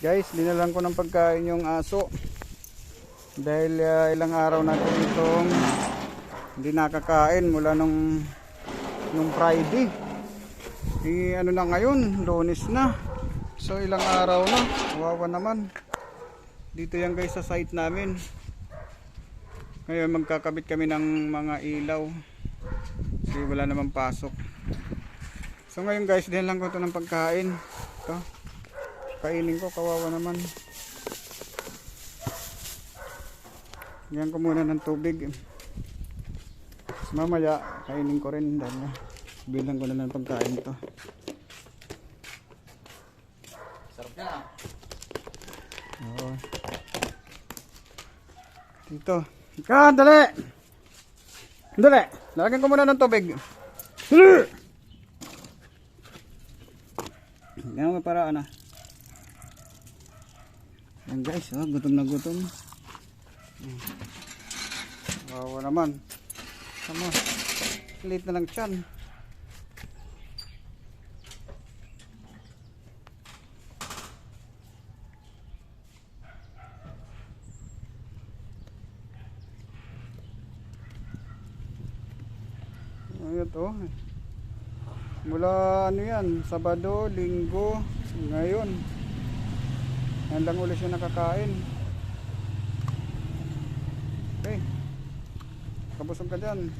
Guys, dinalan ko ng pagkain yung aso. Dahil ah, ilang araw na ito itong hindi nakakain mula nung nung Friday. Eh, ano na ngayon, lunes na. So ilang araw na, wawa naman. Dito yan guys sa site namin. Ngayon magkakabit kami ng mga ilaw. Kasi wala namang pasok. So ngayon guys, din lang ko ito ng pagkain. Ito. Kainin ko, kawawa naman. Ganyan ko muna ng tubig. Tapos mamaya, kainin ko rin dahil bilang ko na ng pagkain ito. Sarap yan ah. Oo. Dito. Ika, dali! Dali! Lalagyan ko muna ng tubig. Dali! Ganyan mo para ano. Yan guys, oh, gutom na gutom. Wawa naman. Tama. Late na lang tiyan. Ayun to. Mula ano yan, Sabado, Linggo, ngayon. Yan lang ulit siya nakakain. Okay. Kabusog ka dyan.